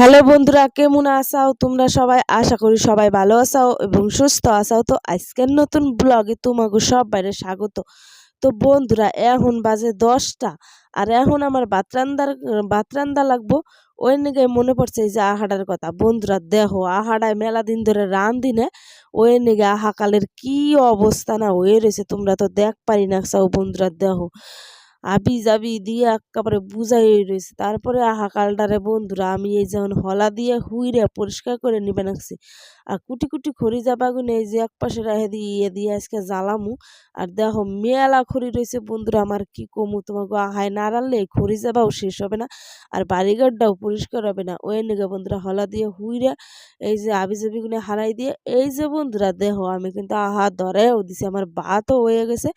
Hello বন্ধুরা, কেমন আসাও তোমরা সবাই? আশা করি সবাই ভালো আসাও এবং সুস্থ আসাও তো আজকের নতুন ব্লগে তোমাকে সব বাইরে স্বাগত। তো বন্ধুরা, এখন বাজে দশটা আর এখন আমার বাতরান্দার, বাতরান্দা লাগবো। ওই নিগে মনে পড়ছে এই যে আহাডার কথা। বন্ধুরা, দেখো আহাডায় মেলা দিন ধরে রান দিনে ওই নিগে আহাকালের কি অবস্থা না হয়ে রয়েছে তোমরা তো দেখ পারি না সাও বন্ধুরা, দেখো। আবি যাবি দিয়ে একেবারে বুঝাই রয়েছে তারপরে আহা, কালটারে বন্ধুরা, আমি এই যেমন হলা দিয়ে হুইরে পরিষ্কার করে নিবে নাকছি আর কুটি কুটি খড়ি যাবাগুন এই যে এক পাশে রাহে দিয়ে ইয়ে দিয়ে আজকে জ্বালামু। আর দেখো মেলা খড়ি রয়েছে বন্ধুরা, আমার কি কমু তোমাকে আহায় না রানলে এই খড়ি যাবাও শেষ হবে না আর বাড়িঘরটাও পরিষ্কার হবে না। ওই নিগে বন্ধুরা হলা দিয়ে হুইরে এই যে আবি জাবিগুনে হারাই দিয়ে এই যে বন্ধুরা দেখো আমি কিন্তু আহা ধরেও দিছি, আমার ভাতও হয়ে গেছে।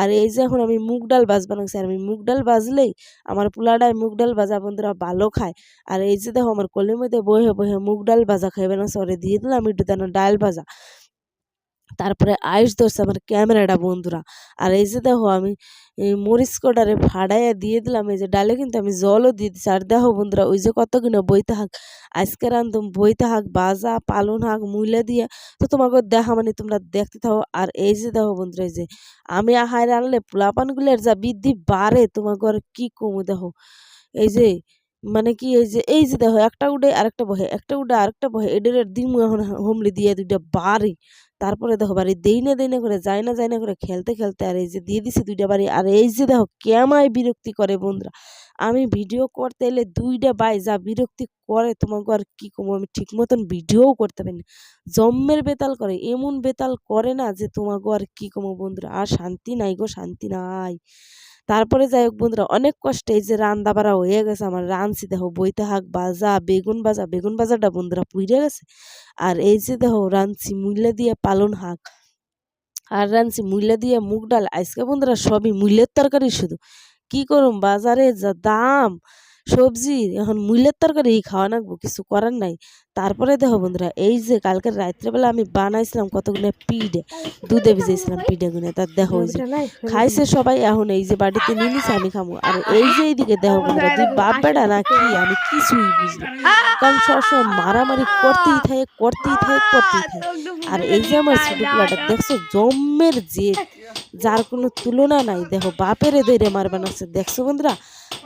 আর এই যে এখন আমি মুগ ডাল ভাজ বানাচ্ছি আর আমি মুগ ডাল ভাজলেই আমার পোলাডায় মুগ ডাল ভাজা বন্ধুরা ভালো খায়। আর এই যে দেখো আমার কলির মধ্যে বহে বহে মুগ ডাল বাজা খাইবে না সরে দিয়ে দিলাম একটু যেন ডাল ভাজা। তারপরে আইস ধরছে আমার ক্যামেরাটা, বন্ধুরা। আর এই যে দেখো আমি মরিচ কটারে ফাড়াইয়া দিয়ে দিলাম, এই যে ডালে কিন্তু আমি জলও দিয়ে দিচ্ছি আর দেখো বন্ধুরা, ওই যে কত কিনা বইতে হাক আজকে রান্ধুম বইতে হাক বাজা পালন হাক মুইলা দিয়ে। তো তোমাকে দেখা মানে তোমরা দেখতে থাকো। আর এই যে দেখো বন্ধুরা, এই যে আমি আহার আনলে পোলাপানগুলোর যা বৃদ্ধি বাড়ে, তোমাকে আর কি কমু দেখো। এই যে মানে কি এই যে এই যে দেখো, একটা উঠে আরেকটা বহে, একটা উঠে আরেকটা বহে, এদের দিমু এখন হোমলি দিয়ে দুইটা বাড়ি। তারপরে দেখো, বাড়ি দেই না দেই না করে, যায় না যায় না করে, খেলতে খেলতে আর এই যে দিয়ে দিছি দুইটা বাড়ি। আর এই যে দেখো কেমায় বিরক্তি করে বন্ধুরা। আমি ভিডিও করতে এলে দুইটা বাই যা বিরক্তি করে, তোমাকে আর কী কমো, আমি ঠিক মতন ভিডিওও করতে পারি না। জম্মের বেতাল করে, এমন বেতাল করে না যে তোমাকে আর কী কমো বন্ধুরা। আর শান্তি নাই গো, শান্তি নাই। তারপরে যাই হোক বন্ধুরা, অনেক কষ্টে এই যে রান্না বাড়া হয়ে গেছে, আমার রানছি দেখো বইতে হাক বাজা বেগুন বাজা বেগুন বাজাটা বন্ধুরা পুড়ে গেছে। আর এই যে দেখো রানছি মূল্যে দিয়ে পালন হাক, আর রানছি মূল্যে দিয়ে মুগ ডাল, আজকে বন্ধুরা সবই মূল্যের তরকারি শুধু। কি করুম বাজারে যা দাম সবজি এখন মূল্যের তরকারি খাওয়া নাকবো কিছু করার নাই। তারপরে দেখো বন্ধুরা এই যে কালকের রাত্রেবেলা আমি বানাইছিলাম কতগুলো পিঠে দুধে ভিজেছিলাম পিঠে গুনে তার দেখো ওই যে খাইছে সবাই এখন এই যে বাড়িতে নিয়ে নিছে আমি খামো। আর এই যে এইদিকে দেখো বন্ধুরা তুই বাপ বেড়া না কি আমি কিছুই বুঝলি কারণ সবসময় মারামারি করতেই থাকে করতেই থাকে করতেই থাকে। আর এই যে আমার ছোট পোলাটা দেখছ? জম্মের জেদ যার কোনো তুলনা নাই। দেখো বাপের ধরে মারবে না দেখছ বন্ধুরা?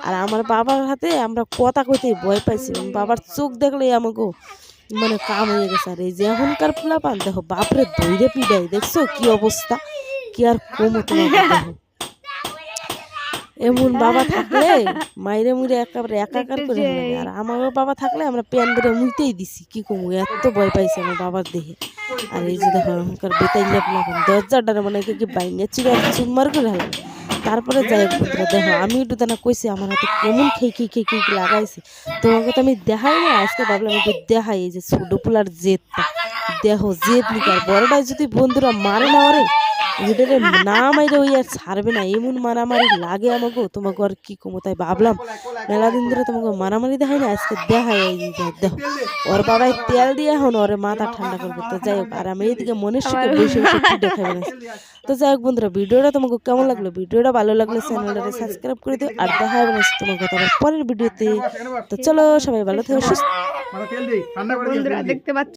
আর আমার বাবার হাতে আমরা কথা কইতেই ভয় পাইছি বাবার চোখ দেখলেই আমাকে মানে কাম হয়ে গেছে। আর এই যে এখনকার পোলা পান দেখো বাপরে দইরে পিডাই দেখছ কি অবস্থা? কি আর কমো দেখো। এমন বাবা থাকলে মাইরে মুড়ে একেবারে একাকার করে আর আমারও বাবা থাকলে আমরা প্যান বেড়ে মুইতেই দিছি। কি কমু এত ভয় পাইছি আমার বাবার দেহে। আর এই যে দেখো এখনকার বেতাইলে এখন দরজাটার মানে কি বাইনে চিড়ে চুম্মার করে হলাম তারপরে যাই বন্ধুরা দেখো, আমি একটু তানা কইছি, আমার হাতে কেমন খেয়ে খেয়ে খেয়ে খেয়ে লাগাইছি। তোমাকে তো আমি দেখাই না আজকে ভাবলাম একটু দেখাই এই যে ছোট পোলার জেদটা। দেখো জেদ নিকে আর বড়টাই যদি বন্ধুরা মারে না ওরে এটারে না মাইরে ওই আর ছাড়বে না। এমন মারামারি লাগে আমাকে তোমাকে আর কি কমো তাই ভাবলাম। মেলা দিন ধরে তোমাকে মারামারি দেখায় না আজকে এই দেখো ওর বাবাই তেল দিয়ে এখন ওরে মাথা ঠান্ডা করবে। তো যাই হোক আর আমি এইদিকে মনের সুখে বসে বসে পিঠে না। তো যাই হোক বন্ধুরা ভিডিওটা তোমাকে কেমন লাগল? ভিডিওটা ভালো লাগলে চ্যানেলটাকে সাবস্ক্রাইব করে দিও। আর দেখা হবে না তোমার কথা পরের ভিডিওতে। তো চলো সবাই ভালো থেকো সুস্থ তেল দিই ঠান্ডা করে দিই বন্ধুরা দেখতে পাচ্ছ